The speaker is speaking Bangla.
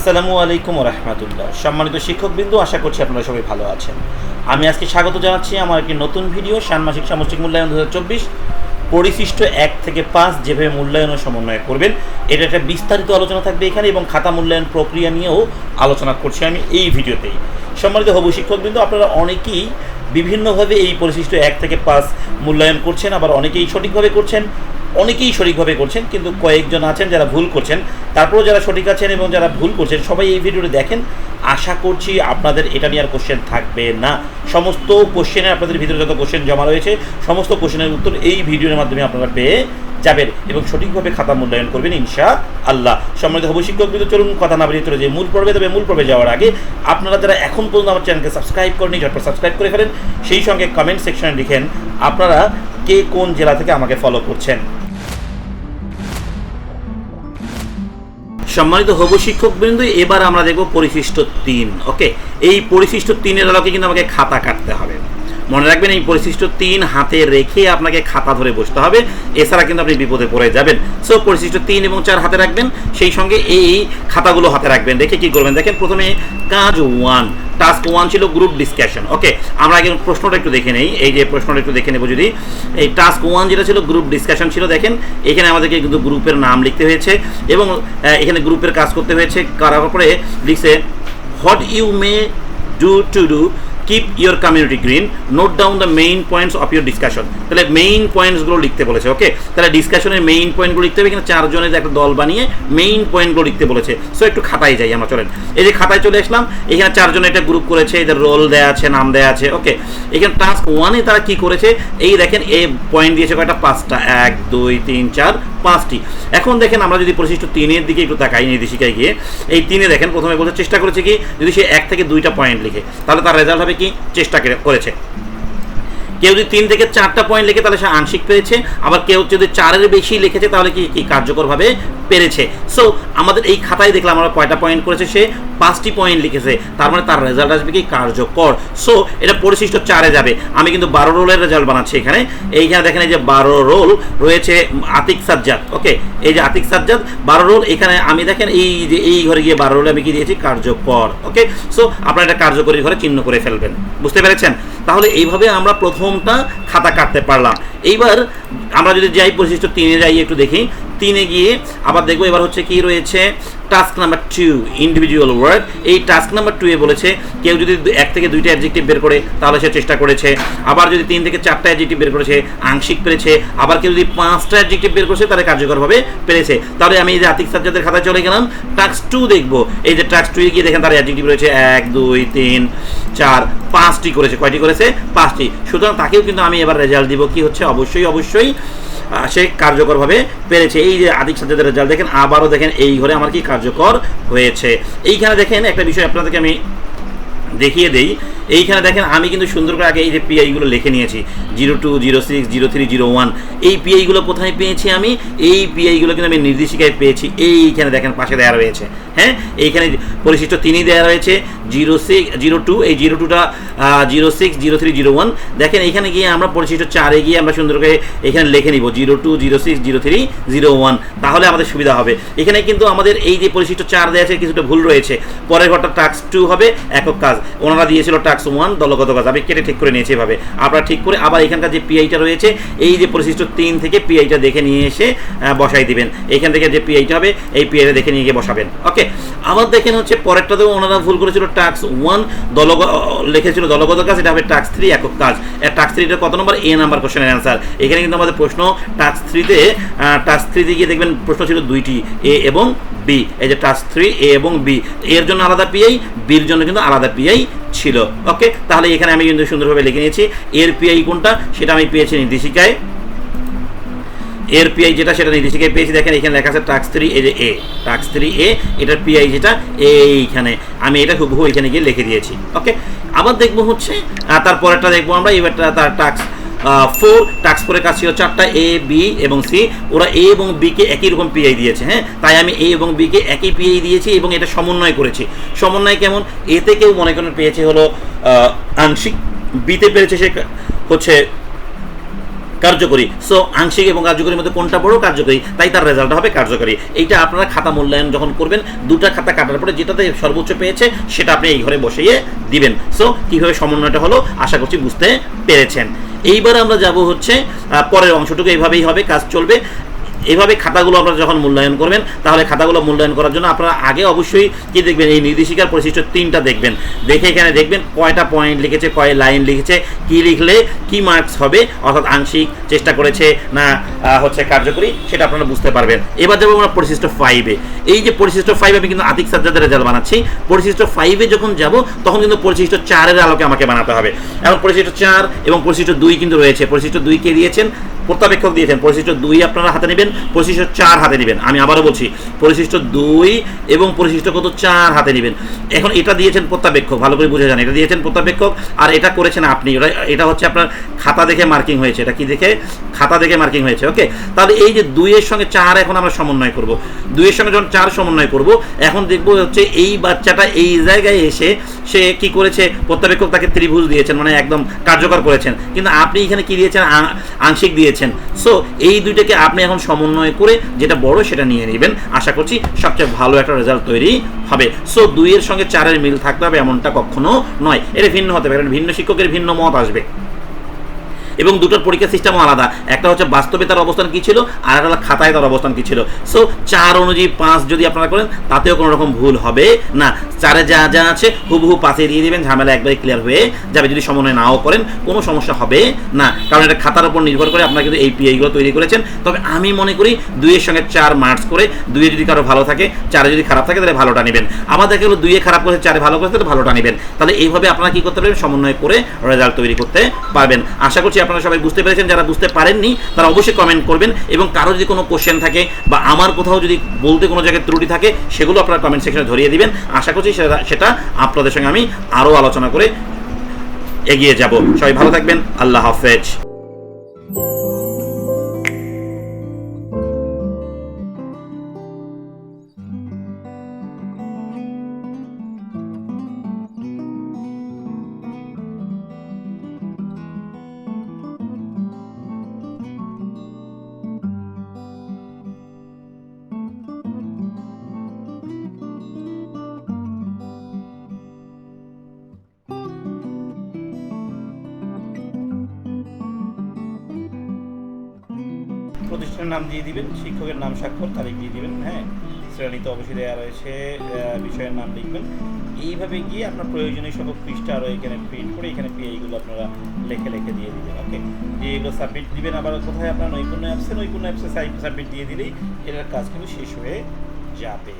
আসসালামু আলাইকুম রহমতুল্লাহ। সম্মানিত শিক্ষকবৃন্দ, আশা করছি আপনারা সবাই ভালো আছেন। আমি আজকে স্বাগত জানাচ্ছি আমার একটি নতুন ভিডিও, ষান্মাসিক সামষ্টিক মূল্যায়ন দু হাজার চব্বিশ। পরিশিষ্ট এক থেকে পাঁচ যেভাবে মূল্যায়ন ও সমন্বয় করবেন, এটা একটা বিস্তারিত আলোচনা থাকবে এখানে এবং খাতা মূল্যায়ন প্রক্রিয়া নিয়েও আলোচনা করছি আমি এই ভিডিওতেই। সম্মানিত হবু শিক্ষকবৃন্দ, আপনারা অনেকেই বিভিন্নভাবে এই পরিশিষ্ট এক থেকে পাঁচ মূল্যায়ন করছেন, আবার অনেকেই সঠিকভাবে করছেন। অনেকেই সঠিকভাবে করছেন, কিন্তু কয়েকজন আছেন যারা ভুল করছেন। তারপরেও যারা সঠিক আছেন এবং যারা ভুল করছেন, সবাই এই ভিডিওটি দেখেন। আশা করছি আপনাদের এটা নিয়ে আর কোশ্চেন থাকবে না। সমস্ত কোশ্চেনে আপনাদের ভিতরে যত কোশ্চেন জমা রয়েছে, সমস্ত কোশ্চেনের উত্তর এই ভিডিওর মাধ্যমে আপনারা পেয়ে যাবেন এবং সঠিকভাবে খাতা মূল্যায়ন করবেন ইনশা আল্লাহ সম্মানিত হবু শিক্ষকবৃন্দ চলুন কথা না বেরিয়ে চলে যে মূল পর্বে, তবে মূল পর্বে যাওয়ার আগে আপনারা যারা এখন পর্যন্ত আমার চ্যানেলকে সাবস্ক্রাইব করেনি ঝটপট সাবস্ক্রাইব করে ফেলেন। সেই সঙ্গে কমেন্ট সেকশনে লিখেন, আপনারা কে কোন জেলা থেকে আমাকে ফলো করছেন? সম্মানিত হবু শিক্ষকবৃন্দ, এবার আমরা দেখব পরিশিষ্ট তিন, ওকে? এই পরিশিষ্ট তিনের আলোকে কিন্তু আমাকে খাতা কাটতে হবে। মনে রাখবেন, এই পরিশিষ্ট তিন হাতে রেখে আপনাকে খাতা ধরে বসতে হবে। এছাড়া কিন্তু আপনি বিপদে পড়ে যাবেন। সো পরিশিষ্ট তিন এবং চার হাতে রাখবেন। সেই সঙ্গে এই খাতাগুলো হাতে রাখবেন। রেখে কি করবেন? দেখেন, প্রথমে কাজ ওয়ান টাস্ক ওয়ান ছিল গ্রুপ ডিসকাশন ওকে আমরা আগে প্রশ্নটা একটু দেখে নেই। এই যে প্রশ্নটা একটু দেখে নেব যদি। এই টাস্ক ওয়ান যেটা ছিল গ্রুপ ডিসকাশন ছিল, দেখেন, এখানে আমাদেরকে কিন্তু গ্রুপের নাম লিখতে হয়েছে এবং এখানে গ্রুপের কাজ করতে হয়েছে। করার পরে লিখছে what you may do to do keep your community green note down the main points of your discussion তাহলে মেইন পয়েন্টসগুলো লিখতে বলেছে ওকে তাহলে ডিসকাশনের মেইন পয়েন্টগুলো লিখতে হবে কিন্তু চারজনের একটা দল বানিয়ে মেইন পয়েন্টগুলো লিখতে বলেছে। সো একটু খাতায় যাই আমরা, চলেন। এই যে খাতায় চলে আসলাম, এখানে চারজন একটা গ্রুপ করেছে, এদের রোল দেওয়া আছে, নাম দেওয়া আছে ওকে এখানে টাস্ক ওয়ানে তারা কি করেছে? এই দেখেন এ পয়েন্ট দিয়েছে কয়টা? পাঁচটা। এক, দুই, তিন, চার, পাঁচটি। এখন দেখেন, আমরা যদি পরিশিষ্ট তিনের দিকে একটু তাকাই নির্দেশিকায় গিয়ে, এই তিনে দেখেন, প্রথমে বলতে চেষ্টা করেছে কি, যদি সে এক থেকে দুইটা পয়েন্ট লিখে, তাহলে তার রেজাল্ট হবে কি চেষ্টা করেছে। কেউ যদি তিন থেকে চারটা পয়েন্ট লিখে, তাহলে সে আংশিক পেরেছে। আবার কেউ যদি চারের বেশি লিখেছে, তাহলে কি কি কার্যকরভাবে পেরেছে। সো আমাদের এই খাতায় দেখলাম আমরা কয়টা পয়েন্ট করেছে সে? পাঁচটি পয়েন্ট লিখেছে। তার মানে তার রেজাল্ট আসবে কি? কার্যকর। সো এটা পরিশিষ্ট চারে যাবে। আমি কিন্তু বারো রোলের রেজাল্ট বানাচ্ছি এখানে। এইখানে দেখেন এই যে বারো রোল রয়েছে আতিক সাজ্জাদ। ওকে এই যে আতিক সাজ্জাদ, বারো রোল, এখানে আমি দেখেন এই যে এই ঘরে গিয়ে বারো রোলে আমি কি দিয়েছি? কার্যকর ওকে সো আপনারা এটা কার্যকরী ঘরে চিহ্ন করে ফেলবেন। বুঝতে পেরেছেন? তাহলে এইভাবে আমরা প্রথমটা খাতা কাটতে পারলাম। এইবার আমরা যদি যাই, বৈশিষ্ট্য তিনে যাই, একটু দেখি। তিনে গিয়ে আবার দেখব, এবার হচ্ছে কি রয়েছে? Task number two individual word এই টাস্ক নাম্বার টু এ বলেছে, কেউ যদি এক থেকে দুইটা অ্যাডজেক্টিভ বের করে, তাহলে সে চেষ্টা করেছে। আবার যদি তিন থেকে চারটা অ্যাডজেক্টিভ বের করেছে, আংশিক পেরেছে। আবার কেউ যদি পাঁচটা অ্যাডজেক্টিভ বের করেছে, তাহলে কার্যকরভাবে পেরেছে। তাহলে আমি এই যে আতিক সাজ্জাদের খাতায় চলে গেলাম টাস্ক টু দেখব। এই যে টাস্ক টু এ গিয়ে দেখেন তার অ্যাডজেক্টিভ রয়েছে এক, দুই, তিন, চার, পাঁচটি করেছে। কয়টি করেছে? পাঁচটি। সুতরাং তাকেও কিন্তু আমি এবার রেজাল্ট দিব। কি হচ্ছে? অবশ্যই অবশ্যই সে কার্যকরভাবে পেরেছে। এই যে আদিক সাজ্জাদের রেজাল্ট দেখেন, আবারও দেখেন এই ঘরে আমার কি কার্যকর হয়েছে। এইখানে দেখেন একটা বিষয় আপনাদেরকে আমি দেখিয়ে দেই। এইখানে দেখেন, আমি কিন্তু সুন্দর করে আগে এই যে পিআইগুলো লিখে নিয়েছি। Zero two, zero six, zero three, zero one. এই পিআইগুলো কোথায় পেয়েছি আমি? এই পিআইগুলো কিন্তু আমি নির্দেশিকায় পেয়েছি। এইখানে দেখেন, পাশে দেওয়া রয়েছে। হ্যাঁ? এইখানে পরিশিষ্ট তিনই দেওয়া রয়েছে। জিরো সিক্স, জিরো টু, এই জিরো টুটা zero six, zero three, zero one. দেখেন এখানে গিয়ে আমরা পরিশিষ্ট চারে গিয়ে আমরা সুন্দর করে এখানে লিখে নিব। Zero two, zero six, zero three, zero one. তাহলে আমাদের সুবিধা হবে। এখানে কিন্তু আমাদের এই যে পরিশিষ্ট চার দেওয়া আছে, কিছুটা ভুল রয়েছে। পরের ঘরটা টাক্স টু হবে, একক কাজ। ওনারা দিয়েছিল টাক্স ওয়ান দলগত কাজ আমি কেটে ঠিক করে নিয়েছি এভাবে। আপনারা ঠিক করে আবার এখানকার যে পিআইটা রয়েছে, এই যে পরিশিষ্ট তিন থেকে পিআইটা দেখে নিয়ে এসে বসাই দিবেন। এখান থেকে যে পিআইটা হবে, এই পিআইটা দেখে নিয়ে গিয়ে বসাবেন। ওকে আবার দেখেন হচ্ছে, পরেরটাতেও ওনারা ভুল করেছিল টাক্স ওয়ান দলগ লিখেছিল দলগত কাজ, এটা হবে টাক্স থ্রি একক কাজ। টাক্স থ্রিটা কত নম্বর? এ নাম্বার কোশ্চেনের অ্যান্সার এখানে কিন্তু আমাদের প্রশ্ন টাক্স থ্রিতে টাক্স থ্রিতে গিয়ে দেখবেন প্রশ্ন ছিল দুইটি এ এবং বি এই যে টাস্ক থ্রি এ এবং বি এর জন্য আলাদা পিআই বির জন্য কিন্তু আলাদা পিআই ছিল। ওকে তাহলে এখানে আমি কিন্তু সুন্দরভাবে লিখে নিয়েছি। এর পিআই কোনটা? সেটা আমি পেয়েছি নির্দেশিকায়। এর পিআই যেটা, সেটা নির্দেশিকায় পেয়েছি। দেখেন, এখানে লেখা আছে টাক্স থ্রি এ যে এ টাক্স থ্রি এ এটার পিআই যেটা, এইখানে। আমি এটা হুবহু এখানে গিয়ে লিখে দিয়েছি। ওকে আবার দেখব হচ্ছে তারপরেরটা দেখব আমরা, এবারটা তার টাক্স ফোর টাক্স করে কাজ ছিল চারটা এ বি এবং সি ওরা এ এবং বিকে একই রকম পিআই দিয়েছে হ্যাঁ? তাই আমি এ এবং বিকে একই পিআই দিয়েছি এবং এটা সমন্বয় করেছি। সমন্বয় কেমন? এতে কেউ মনে করেন পেয়েছে হলো আংশিক বিতে পেরেছে সে হচ্ছে কার্যকরী। সো আংশিক এবং কার্যকরীর মধ্যে কোনটা বড় কার্যকরী? তাই তার রেজাল্ট হবে কার্যকরী। এইটা আপনারা খাতা মূল্যায়ন যখন করবেন, দুটা খাতা কাটার পরে যেটাতে সর্বোচ্চ পেয়েছে, সেটা আপনি এই ঘরে বসিয়ে দিবেন। সো কীভাবে সমন্বয়টা হলো? আশা করছি বুঝতে পেরেছেন। এইবার আমরা যাব হচ্ছে পরের অংশটুকু এইভাবেই হবে কাজ চলবে। এইভাবে খাতাগুলো আপনারা যখন মূল্যায়ন করবেন, তাহলে খাতাগুলো মূল্যায়ন করার জন্য আপনারা আগে অবশ্যই কি দেখবেন? এই নির্দেশিকার পরিশিষ্ট তিনটা দেখবেন। দেখে এখানে দেখবেন কয়টা পয়েন্ট লিখেছে, কয় লাইন লিখেছে, কি লিখলে কি মার্কস হবে, অর্থাৎ আংশিক চেষ্টা করেছে না হচ্ছে কার্যকরী, সেটা আপনারা বুঝতে পারবেন। এবার যাব আমরা পরিশিষ্ট ফাইভে এই যে পরিশিষ্ট ফাইভ আমি কিন্তু আতিক সাজ্জাদের রেজাল্ট বানাচ্ছি। পরিশিষ্ট ফাইভে যখন যাব, তখন কিন্তু পরিশিষ্ট চারের আলোকে আমাকে বানাতে হবে। এখন পরিশিষ্ট চার এবং পরিশিষ্ট দুই কিন্তু রয়েছে। পরিশিষ্ট দুই কে দিয়েছেন প্রত্যাবেক্ষক দিয়েছেন। পরিশিষ্ট দুই আপনারা হাতে নেবেন। পরিশিষ্ট চার হাতে নেবেন। আমি আবারও বলছি, পরিশিষ্ট দুই এবং পরিশিষ্ট কত? চার হাতে নেবেন। এখন এটা দিয়েছেন প্রত্যাবেক্ষক ভালো করে বুঝে যান এটা দিয়েছেন প্রত্যাবেক্ষক আর এটা করেছেন আপনি। ওটা- এটা হচ্ছে আপনার খাতা দেখে মার্কিং হয়েছে। এটা কি দেখে? খাতা দেখে মার্কিং হয়েছে। ওকে? তাহলে এই যে দুইয়ের সঙ্গে চার এখন আমরা সমন্বয় করব। দুইয়ের সঙ্গে যখন চার সমন্বয় করব, এখন দেখব হচ্ছে এই বাচ্চাটা এই জায়গায় এসে সে কি করেছে? প্রত্যাবেক্ষক তাকে ত্রিভুজ দিয়েছেন মানে একদম কার্যকর করেছেন। কিন্তু আপনি এখানে কি দিয়েছেন? আংশিক দিয়েছেন। সো এই দুইটাকে আপনি এখন সমন্বয় করে যেটা বড় সেটা নিয়ে নেবেন। আশা করছি সবচেয়ে ভালো একটা রেজাল্ট তৈরি হবে। সো দুইয়ের সঙ্গে চারের মিল থাকতে হবে এমনটা কখনো নয়। এটা ভিন্ন হতে পারে, ভিন্ন শিক্ষকের ভিন্ন মত আসবে। এবং দুটোর পরীক্ষা সিস্টেমও আলাদা। একটা হচ্ছে বাস্তবে তার অবস্থান কী ছিল, আর একটা খাতায় তার অবস্থান কী ছিল। সো চার অনুযায়ী পাঁচ যদি আপনারা করেন, তাতেও কোনো রকম ভুল হবে না। চারে যা যা আছে, হুবহু পাশে দিয়ে দিবেন, ঝামেলা একবারে ক্লিয়ার হয়ে যাবে। যদি সমন্বয় নাও করেন, কোনো সমস্যা হবে না। কারণ এটা খাতার উপর নির্ভর করে আপনারা কিন্তু এই পিআইগুলো তৈরি করেছেন। তবে আমি মনে করি, দুইয়ের সঙ্গে চার মার্কস করে, দুইয়ে যদি কারও ভালো থাকে, চারে যদি খারাপ থাকে, তাহলে ভালোটা নেবেন। দেখা গেলো দুইয়ে খারাপ করেছে, চারে ভালো করেছে, তাহলে ভালোটা নেবেন। তাহলে এইভাবে আপনারা কী করতে পারবেন? সমন্বয় করে রেজাল্ট তৈরি করতে পারবেন। আশা করছি আপনারা সবাই বুঝতে পেরেছেন, যারা বুঝতে পারেননি তারা অবশ্যই কমেন্ট করবেন এবং কারও যদি কোনো কোশ্চেন থাকে বা আমার কোথাও যদি বলতে কোনো জায়গায় ত্রুটি থাকে, সেগুলো আপনারা কমেন্ট সেকশনে ধরিয়ে দিবেন। আশা করছি সেটা সেটা আপনাদের সঙ্গে আমি আরও আলোচনা করে এগিয়ে যাব। সবাই ভালো থাকবেন। আল্লাহ হাফেজ। প্রতিষ্ঠানের নাম দিয়ে দিবেন, শিক্ষকের নাম স্বাক্ষর, তারিখ দিয়ে দিবেন হ্যাঁ? শ্রেণীতে অবশ্যই দেওয়া রয়েছে বিষয়ের নাম লিখবেন। এইভাবে গিয়ে আপনার প্রয়োজনীয় সকল পৃষ্ঠা আরও এখানে প্রিন্ট করে এখানে এইগুলো আপনারা লেখে লেখে দিয়ে দিবেন ওকে দিয়ে এগুলো সাবমিট দিবেন, আবার কোথায় আপনার নৈপুণ্য অ্যাপসে নৈপুণ্য অ্যাপসে সাবমিট দিয়ে দিলেই এটার কাজ কিন্তু শেষ হয়ে যাবে।